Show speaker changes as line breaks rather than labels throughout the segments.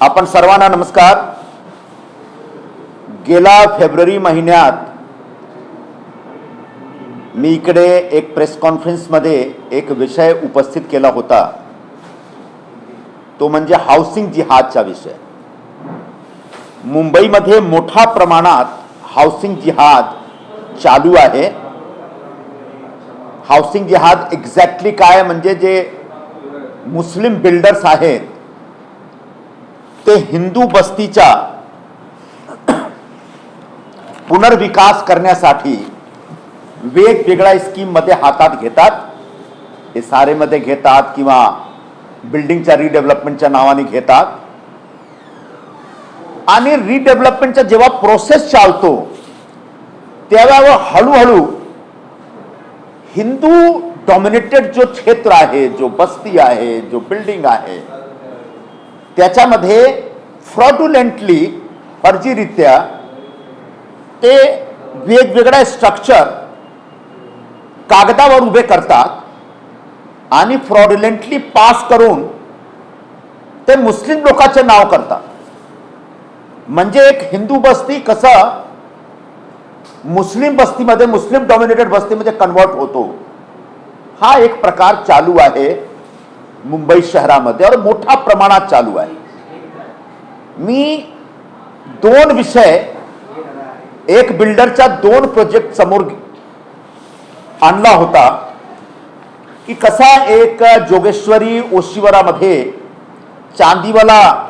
आपण सर्वांना नमस्कार. गेल्या फेब्रुवारी महिन्यात मी इकडे एक प्रेस कॉन्फरन्समध्ये एक विषय उपस्थित केला होता. तो म्हणजे हाऊसिंग जिहादचा विषय. मुंबईमध्ये मोठ्या प्रमाणात हाऊसिंग जिहाद चालू आहे. हाऊसिंग जिहाद एक्झॅक्टली काय म्हणजे जे मुस्लिम बिल्डर्स आहेत ते हिंदू बस्तीचा पुनर्विकास करण्यासाठी वेगवेगळ्या स्कीममध्ये हातात घेतात. हे सारेमध्ये घेतात किंवा बिल्डिंगच्या रिडेव्हलपमेंटच्या नावाने घेतात. आणि रिडेव्हलपमेंटचा जेव्हा प्रोसेस चालतो तेव्हा हळूहळू हिंदू डॉमिनेटेड जो क्षेत्र आहे जो बस्ती आहे जो बिल्डिंग आहे त्याच्यामध्ये फ्रॉडुलेंटली फर्जीरित्या ते वेगवेगळ्या स्ट्रक्चर कागदावर उभे करतात आणि फ्रॉडुलेंटली पास करून ते मुस्लिम लोकांचे नाव करतात. म्हणजे एक हिंदू बस्ती कसं मुस्लिम बस्तीमध्ये मुस्लिम डॉमिनेटेड बस्तीमध्ये कन्वर्ट होतो. हा एक प्रकार चालू आहे. मुंबई शहरा शहरामध्ये और मोठ्या प्रमाणात चालू आहे. मी दोन विषय, एक बिल्डरच्या दोन प्रोजेक्ट समोर होता की कसा एक जोगेश्वरी ओशीवरा ओशिवरामध्ये चांदीवाला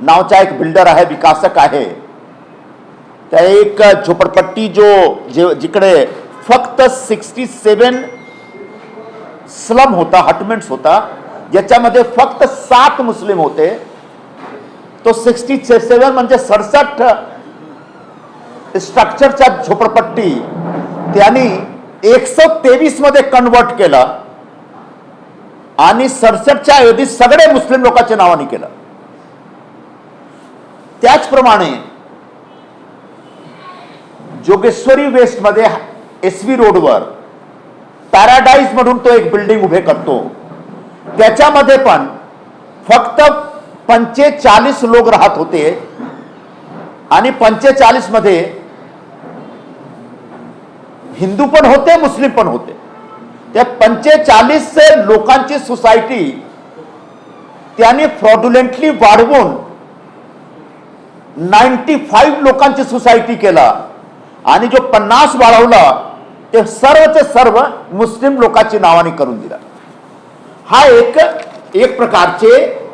नावचा एक बिल्डर आहे, विकासक आहे. त्या एक झोपडपट्टी जो, जे, जिकडे फक्त सिक्स्टी सेवन स्लम होता हटमेंट्स होता ज्याच्यामध्ये फक्त सात मुस्लिम होते. तो सिक्स्टी सेवन म्हणजे सडसष्ट स्ट्रक्चरच्या झोपडपट्टी त्यांनी एकशे तेवीसमध्ये कन्वर्ट केलं आणि सडसष्टच्या ऐवजी सगळे मुस्लिम लोकांच्या नावाने केलं. त्याचप्रमाणे जोगेश्वरी वेस्टमध्ये एस व्ही रोडवर पॅराडाईज म्हणून तो एक बिल्डिंग उभे करतो. त्याच्यामध्ये पण फक्त पंचेचाळीस लोक राहत होते. आणि पंचेचाळीसमध्ये हिंदू पण होते मुस्लिम पण होते. त्या पंचेचाळीस लोकांची सोसायटी त्यांनी फ्रॉडुलेंटली वाढवून नाईन्टी फाईव्ह लोकांची सोसायटी केला. आणि जो पन्नास वाढवला ते सर्वचे सर्व मुस्लिम लोकांची नावाने करून दिला. हा एक एक प्रकारचे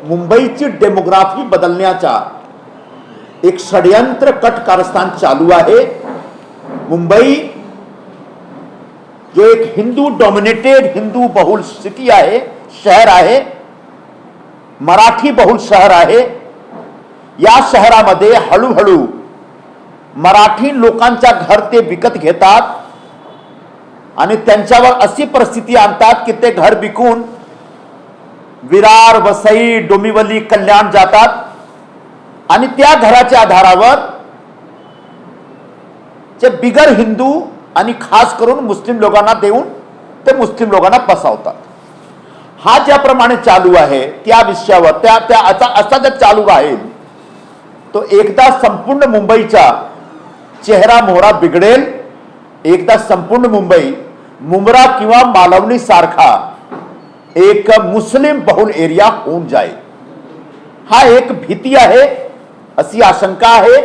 मुंबईची डेमोग्राफी बदलण्याचा एक षडयंत्र कट कारस्थान चालू आहे. मुंबई जो एक हिंदू डॉमिनेटेड हिंदू बहुल सिटी आहे शहर आहे मराठी बहुल शहर आहे. या शहरामध्ये हळूहळू मराठी लोकांच्या घर ते विकत घेतात आणि त्यांच्यावर अशी परिस्थिती आणतात की ते घर विकून विरार वसई डोंबिवली कल्याण जातात. आणि त्या घराच्या आधारावर जे बिगर हिंदू आणि खास करून मुस्लिम लोकांना देऊन ते मुस्लिम लोकांना पसावतात हा ज्याप्रमाणे चालू आहे त्या विषयावर त्या त्या असा असा जर चालू राहील तो एकदा संपूर्ण मुंबईचा चेहरा मोहरा बिघडेल. एकदा संपूर्ण मुंबई मुंबरा किंवा मालवणी सारखा एक मुस्लिम बहुल एरिया होऊन जाईल हा एक भीती आहे अशी आशंका आहे।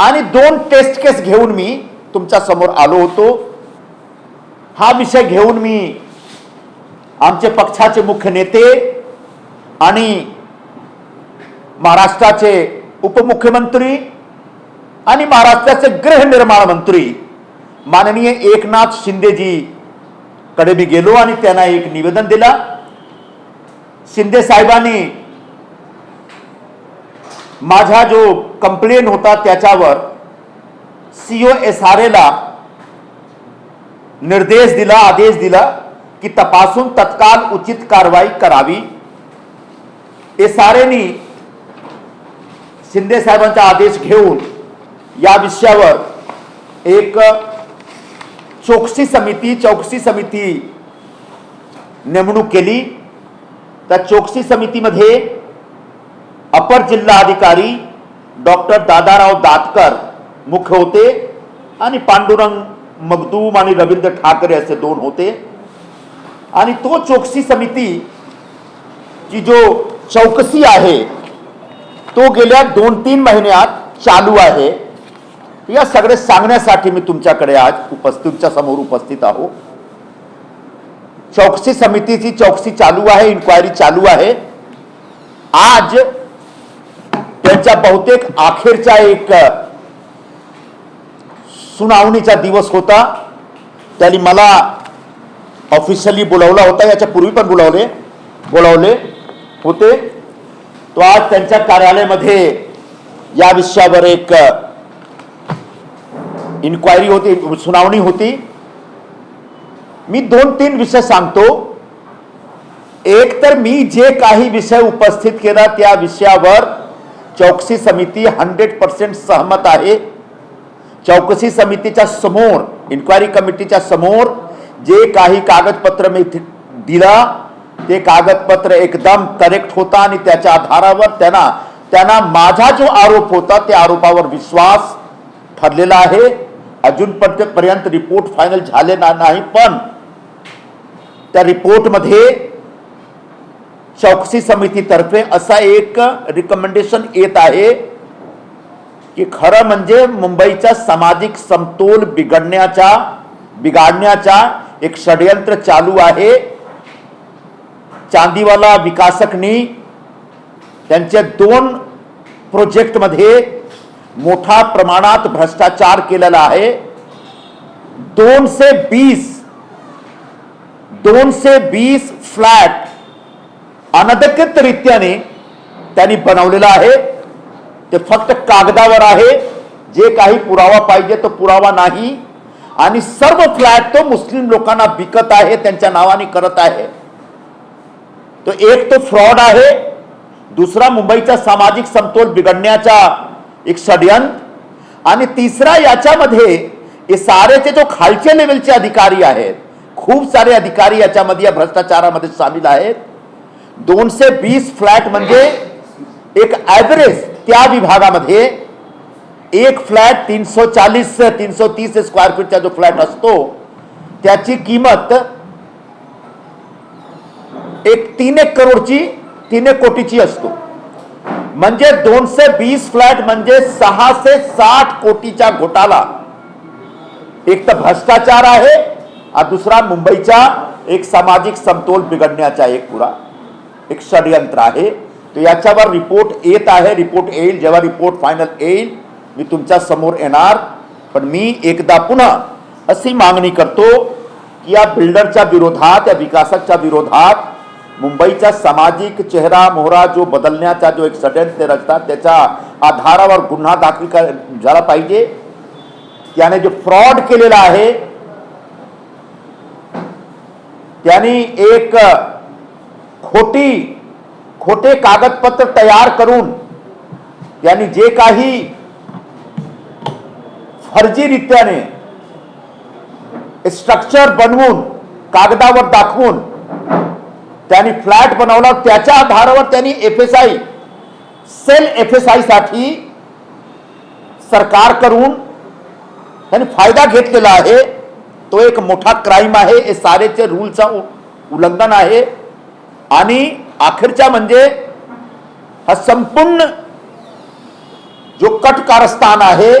आणि दोन टेस्ट केस घेऊन मी तुमच्यासमोर आलो होतो। हा विषय घेऊन मी आमचे पक्षाचे मुख्य नेते आणि महाराष्ट्राचे उपमुख्यमंत्री आणि महाराष्ट्राचे गृहनिर्माण मंत्री माननीय एकनाथ शिंदेजी कडे मी गेलो आणि त्यांना एक निवेदन दिला. शिंदे साहेबांनी माझा जो कंप्लेन होता त्याच्यावर सीओ एस आर एला निर्देश दिला आदेश दिला की तपासून तत्काळ उचित कारवाई करावी. एस आर एनी शिंदे साहेबांचा आदेश घेऊन या विषयावर एक चौकशी समिती चौकशी समिती नेमणूक केली. त्या चौकशी समितीमध्ये अपर जिल्हा अधिकारी डॉक्टर दादाराव दातकर मुख्य होते आणि पांडुरंग मगदूम आणि रवींद्र ठाकरे असे दोन होते. आणि तो चौकसी समिती की जो चौकसी आहे तो गेल्या दोन तीन महिन्यात चालू आहे. या सगळे सांगण्यासाठी मी तुमच्याकडे आज उपस्थित तुमच्यासमोर उपस्थित आहो. चौकसी समितीची चौकसी चालू आहे इन्क्वायरी चालू आहे. आज त्यांच्या बहुतेक अखेरचा एक सुनावणीचा दिवस होता. त्यांनी मला ऑफिशियली बोलावला होता याच्या पूर्वी पण बोलावले बोलावले होते. तो आज त्यांच्या कार्यालयामध्ये या विषयावर एक इन्क्वायरी होती सुनावणी होती. मी दोन तीन विषय सांगतो. एक तर मी जे काही विषय उपस्थित केला त्या विषयावर चौकसी समिती हंड्रेड पर्सेंट सहमत आहे. चौकसी समितीच्या समोर इन्क्वायरी कमिटीच्या समोर जे काही कागदपत्र मी दिला ते कागदपत्र एकदम करेक्ट होता आणि त्याच्या आधारावर त्यांना त्यांना माझा जो आरोप होता त्या आरोपावर विश्वास ठरलेला आहे. अजूनपर्यंत पर्यंत रिपोर्ट फायनल झालेला नाही पण त्या रिपोर्टमध्ये चौकसी समितीतर्फे असा एक रिकमेंडेशन येत आहे की खरं म्हणजे मुंबईचा सामाजिक समतोल बिघडण्याचा बिघाडण्याचा एक षडयंत्र चालू आहे. चांदीवाला विकासकनी त्यांच्या दोन प्रोजेक्टमध्ये मोठा प्रमाणात भ्रष्टाचार केलेला आहे. दोनशे बीस दोनशे बीस फ्लॅट अनधिकृतरित्याने त्यांनी बनवलेला आहे. ते फक्त कागदावर आहे. जे काही पुरावा पाहिजे तो पुरावा नाही. आणि सर्व फ्लॅट तो मुस्लिम लोकांना विकत आहे त्यांच्या नावाने करत आहे. तो एक तो फ्रॉड आहे. दुसरा मुंबईचा सामाजिक समतोल बिघडण्याचा एक षडयंत्र. आणि तिसरा याच्यामध्ये हे सारेचे जो खालच्या लेवलचे अधिकारी आहेत खूप सारे अधिकारी याच्यामध्ये या भ्रष्टाचारामध्ये सामील आहेत. दोनशे वीस फ्लॅट म्हणजे एक ॲव्हरेज त्या विभागामध्ये एक फ्लॅट तीनशे चाळीस तीनशे तीस स्क्वेअर फीटचा जो फ्लॅट असतो त्याची किंमत एक तीन एक करोडची तीन एक कोटीची असतो. म्हणजे दोनशे वीस फ्लॅट म्हणजे सहाशे साठ कोटीच्या घोटाला. एक तर भ्रष्टाचार आहे आणि दुसरा मुंबईचा एक सामाजिक समतोल बिघडण्याचा एक पुरा एक षडयंत्र आहे. तर याच्यावर रिपोर्ट येत आहे रिपोर्ट येईल जेव्हा रिपोर्ट फायनल येईल मी तुमच्यासमोर येणार. पण मी एकदा पुन्हा अशी मागणी करतो की या बिल्डरच्या विरोधात या विकासाच्या विरोधात मुंबईचा सामाजिक चेहरा मोहरा जो बदलण्याचा जो एक षडयंत्र रचतात त्याच्या आधारावर गुन्हा दाखल कर- झाला पाहिजे. त्याने जो फ्रॉड केलेला आहे त्यांनी एक खोटी खोटे कागदपत्र तयार करून त्यांनी जे काही फर्जीरित्याने स्ट्रक्चर बनवून कागदावर दाखवून त्यांनी फ्लॅट बनवला त्याच्या आधारावर त्यांनी F S I cell F S आयसाठी सरकार करून त्यांनी फायदा घेतलेला आहे. तो एक मोठा क्राईम आहे. हे सारेचे रूलचा उल्लंघन आहे. आणि अखेरच्या म्हणजे हा संपूर्ण जो कट कारस्थान आहे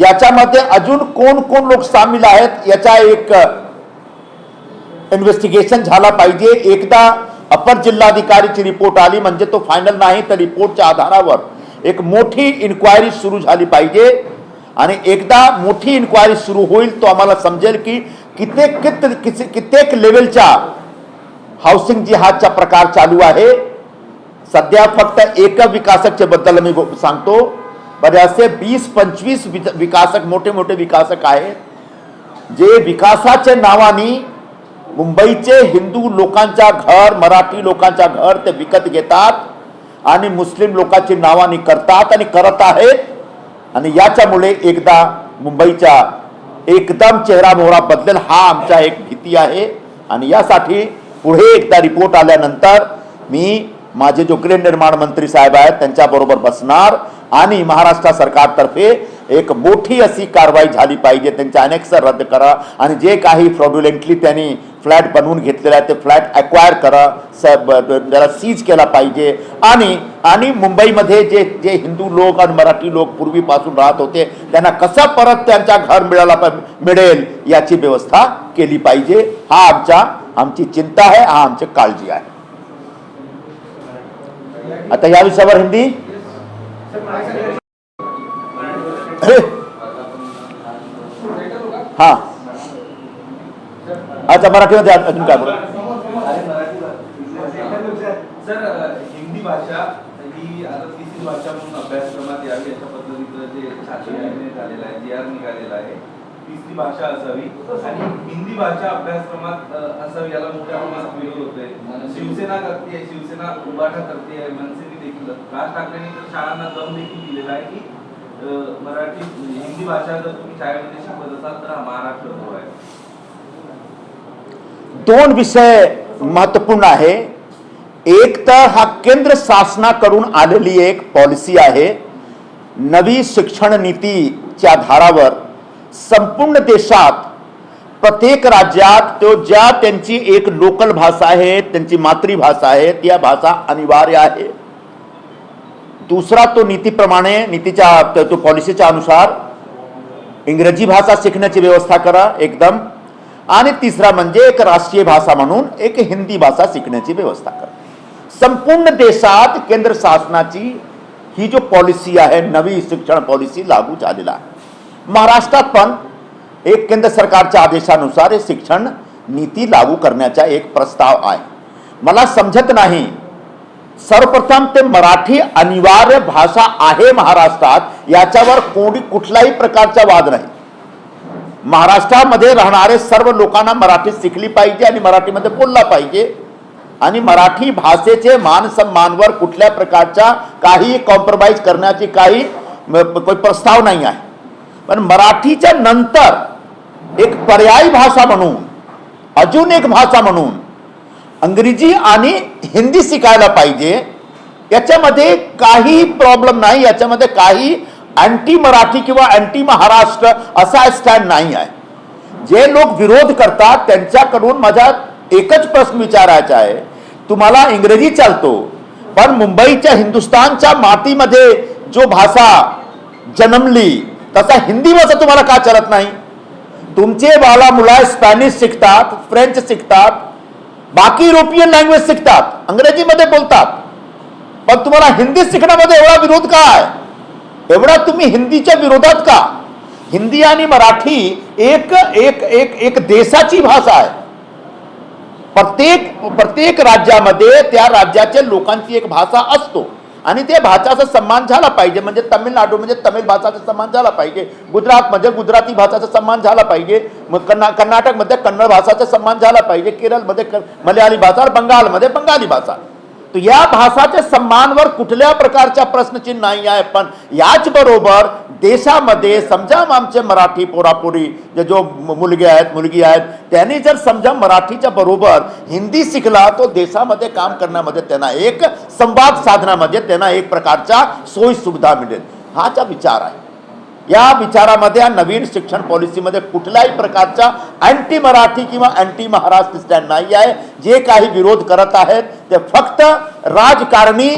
याच्यामध्ये अजून कोण कोण लोक सामील आहेत याचा एक इन्व्हेस्टिगेशन झाला पाहिजे. एकदा अपर जिल्हाधिकारीची रिपोर्ट आली म्हणजे तो फायनल नाही तर रिपोर्टच्या आधारावर एक मोठी इन्क्वायरी सुरू झाली पाहिजे. आणि एकदा मोठी इन्क्वायरी सुरू होईल तो आम्हाला समजेल की कित्येक कित किती- कित्येक लेवलच्या हाऊसिंग जिहादचा प्रकार चालू आहे. सध्या फक्त एका विकासकच्या बद्दल मी सांगतो. बऱ्याचसे असे वीस पंचवीस विकासक मोठे मोठे विकासक आहेत. जे विकासाच्या नावाने मुंबईचे हिंदू लोकांच्या घर मराठी लोकांच्या घर ते विकत घेतात आणि मुस्लिम लोकांची नावानी करतात आणि करत आहेत. आणि याच्यामुळे एकदा मुंबईच्या एकदम चेहरा मोहरा बदलेल हा आमचा एक भीती आहे. आणि यासाठी पुढे एकदा रिपोर्ट आल्यानंतर मी माझे जो गृहनिर्माण मंत्री साहेब आहेत त्यांच्याबरोबर बसणार आणि महाराष्ट्र सरकारतर्फे एक मोठी अशी कारवाई झाली पाहिजे त्यांचे सर रद्द करा आणि जे काही फ्रॉड्युलेंटली त्यांनी फ्लॅट बनवून घेतलेला आहे ते फ्लॅट अक्वायर करा स ब- त्याला सीज केला पाहिजे. आणि आणि मुंबईमध्ये जे जे हिंदू लोक आणि मराठी लोक पूर्वीपासून राहत होते त्यांना कसं परत त्यांच्या घर मिळाला प- मिळेल याची व्यवस्था केली पाहिजे. हा आमच्या आमची चिंता आहे हा आमची काळजी आहे. आता या विषयावर हिंदी? हा. अच्छा मराठीमध्ये अजून काय बोला?
हिंदी भाषा ही आता तिसरी भाषा म्हणून अभ्यासक्रमात यावी अशा पद्धतीचं जे शासन निर्णय झालेला आहे जी आर निघालेला आहे तिसरी भाषा असावी. आणि हिंदी भाषा अभ्यासक्रमात असावी याला मोठ्या प्रमाणात विरोध होतोय. शिवसेना करते शिवसेना उभाटा करते मनसेने देखील राज ठाकरेंनी तर शाळांना दम देखील दिलेला आहे की मराठी हिंदी भाषा जर तुम्ही शाळेमध्ये शिकवत असाल तर हा महाराष्ट्र धोरण आहे.
दोन विषय महत्वपूर्ण आहे. एक तर हा केंद्र शासनाकडून आलेली एक पॉलिसी आहे. नवी शिक्षण नीतीच्या आधारावर संपूर्ण देशात प्रत्येक राज्यात तो ज्या त्यांची एक लोकल भाषा त्यांची मातृभाषा आहे त्या भाषा अनिवार्य आहे. दुसरा तो नीतीप्रमाणे, नीतीच्या तो पॉलिसीच्या अनुसार इंग्रजी भाषा शिकण्याची व्यवस्था करा एकदम. तिसरा एक राष्ट्रीय भाषा म्हणून एक हिंदी भाषा शिकण्याची व्यवस्था करा. संपूर्ण देशात केंद्र शासनाची ही जो पॉलिसी आहे, नवी शिक्षण पॉलिसी लागू आहे. महाराष्ट्रात पण एक केंद्र सरकारच्या आदेशानुसार हे शिक्षण नीती लागू करण्याचा एक प्रस्ताव आहे. मला समजत नाही. सर्वप्रथम ते मराठी अनिवार्य भाषा आहे महाराष्ट्रात याच्यावर कोणी कुठलाही प्रकारचा वाद नाही. महाराष्ट्रामध्ये राहणारे सर्व लोकांना मराठी शिकली पाहिजे आणि मराठीमध्ये बोलला पाहिजे. आणि मराठी भाषेचे मान सन्मानवर कुठल्या प्रकारच्या काही कॉम्प्रोमाइज करण्याची काही प्रस्ताव नाही आहे. पण मराठीच्या नंतर एक पर्यायी भाषा म्हणून अजून एक भाषा म्हणून अंग्रेजी आणि हिंदी शिकायला पाहिजे याच्यामध्ये काही प्रॉब्लेम नाही याच्यामध्ये काही अँटी मराठी किंवा अँटी महाराष्ट्र असा स्टँड नाही आहे. जे लोक विरोध करतात त्यांच्याकडून माझा एकच प्रश्न विचारायचा आहे. तुम्हाला इंग्रजी चालतो पण मुंबईच्या हिंदुस्थानच्या मातीमध्ये जो भाषा जन्मली तसा हिंदी भाषा तुम्हाला का चालत नाही? तुमचे बाला मुला स्पॅनिश शिकतात फ्रेंच शिकतात बाकी युरोपियन लँग्वेज शिकतात अंग्रेजीमध्ये बोलतात. पण तुम्हाला हिंदी शिकण्यामध्ये एवढा विरोध का आहे एवढा तुम्ही हिंदीच्या विरोधात का? हिंदी आणि मराठी एक एक एक एक देशाची भाषा आहे. प्रत्येक प्रत्येक राज्यामध्ये त्या राज्याच्या लोकांची एक भाषा असतो. आणि ते भाषाचा सन्मान झाला पाहिजे. म्हणजे तमिळनाडू म्हणजे तमिळ भाषाचा सन्मान झाला पाहिजे. गुजरातमध्ये म्हणजे गुजराती भाषाचा सन्मान झाला पाहिजे. मग कर्ना कर्नाटकमध्ये कन्नड भाषाचा सन्मान झाला पाहिजे. केरळमध्ये क- मल्याळी भाषा बंगालमध्ये बंगाली भाषा. तर या भाषाच्या सन्मानवर कुठल्या प्रकारचा प्रश्नचिन्ह नाही आहे. पण याचबरोबर देशामध्ये समजा आमचे मराठी पोरापोरी जे जो मु- मुलगे आहेत मुलगी आहेत त्यांनी जर समजा मराठीच्या बरोबर हिंदी शिकला तो देशामध्ये काम करण्यामध्ये त्यांना एक संवाद साधण्यामध्ये त्यांना एक प्रकारचा सोयी सुविधा मिळेल हाचा विचार आहे. या विचारामध्ये या नवीन शिक्षण पॉलिसीमध्ये कुठल्याही प्रकारचा अँटी मराठी किंवा अँटी महाराष्ट्र स्टँड नाही आहे. जे काही विरोध करत आहेत ते फक्त राजकारणी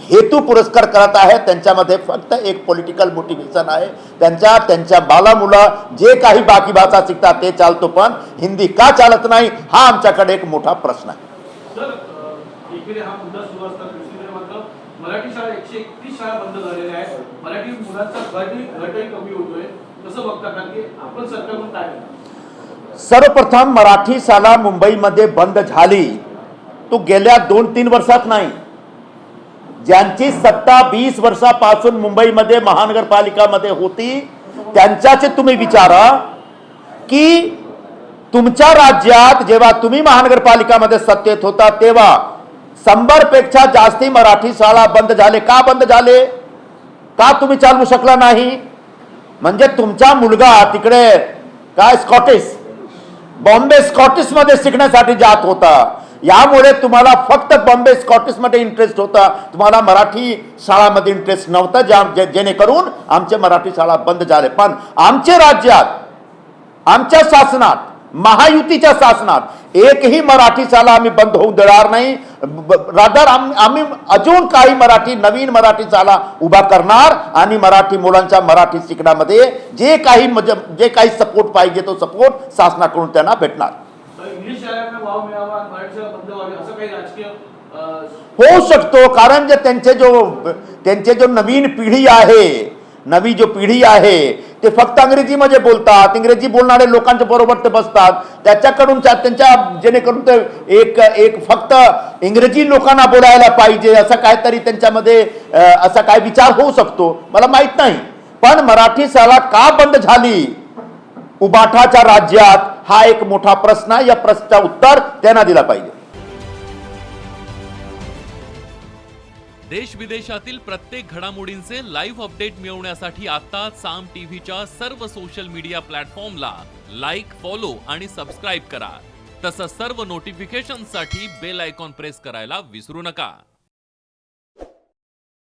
हेतू पुरस्कार करत आहेत त्यांच्यामध्ये फक्त एक पॉलिटिकल मोटिवेशन आहे. त्यांच्या त्यांच्या बालामुला जे काही बाकी भाषा शिकतात ते चालतो पण हिंदी का चालत नाही हा आमच्याकडे एक मोठा प्रश्न आहे.
हा
सर्वप्रथम मराठी शाळा मुंबईमध्ये बंद झाली. तो गेल्या दोन तीन वर्षात नाही. ज्यांची सत्ता वीस वर्षापासून मुंबईमध्ये महानगरपालिकामध्ये होती त्यांच्याचे तुम्ही विचारा की तुमच्या राज्यात जेव्हा तुम्ही महानगरपालिकामध्ये सत्तेत होता तेव्हा शंभरपेक्षा जास्ती मराठी शाळा बंद झाले. का बंद झाले? का तुम्ही चालवू शकला नाही? म्हणजे तुमचा मुलगा तिकडे काय स्कॉटिश बॉम्बे स्कॉटिशमध्ये शिकण्यासाठी जात होता. यामुळे तुम्हाला फक्त बॉम्बे स्कॉटिशमध्ये इंटरेस्ट होता. तुम्हाला मराठी शाळामध्ये इंटरेस्ट नव्हता ज्या जे- जेणेकरून आमचे मराठी शाळा बंद झाले. पण आमच्या राज्यात आमच्या शासनात महायुतीच्या शासनात एकही मराठी शाळा आम्ही बंद होऊ देणार नाही. रादर आम्ही अजून काही मराठी नवीन मराठी शाळा उभा करणार आणि मराठी मुलांच्या मराठी शिकण्यामध्ये जे काही म्हणजे जे काही सपोर्ट पाहिजे तो सपोर्ट शासनाकडून त्यांना भेटणार.
इंग्लिश शाळांना वाव मिळावा मराठी शाळा बंद व्हावी असं काही राजकीय
होऊ शकतो कारण जे त्यांचे जो त्यांचे जो नवीन पिढी आहे नवी जो पिढी आहे ते फक्त अंग्रेजीमध्ये बोलतात. इंग्रजी बोलणारे लोकांच्या बरोबर ते बसतात. त्याच्याकडून त्या- त्यांच्या जेणेकरून ते एक एक फक्त इंग्रजी लोकांना बोलायला पाहिजे असं काहीतरी त्यांच्यामध्ये असा काय विचार होऊ शकतो. मला माहीत नाही. पण मराठी शाळा का बंद झाली? उबाठाच्या राज्यात हा एक मोठा प्रश्न आहे. या प्रश्नाचा उत्तर त्यांना दिला पाहिजे.
देश विदेशातील प्रत्येक घडामोडींचे लाईव्ह अपडेट मिळवण्यासाठी आता साम टीव्हीच्या सर्व सोशल मीडिया प्लॅटफॉर्मला लाईक फॉलो आणि सबस्क्राईब करा. तसंच सर्व नोटिफिकेशनसाठी बेल आयकॉन प्रेस करायला विसरू नका.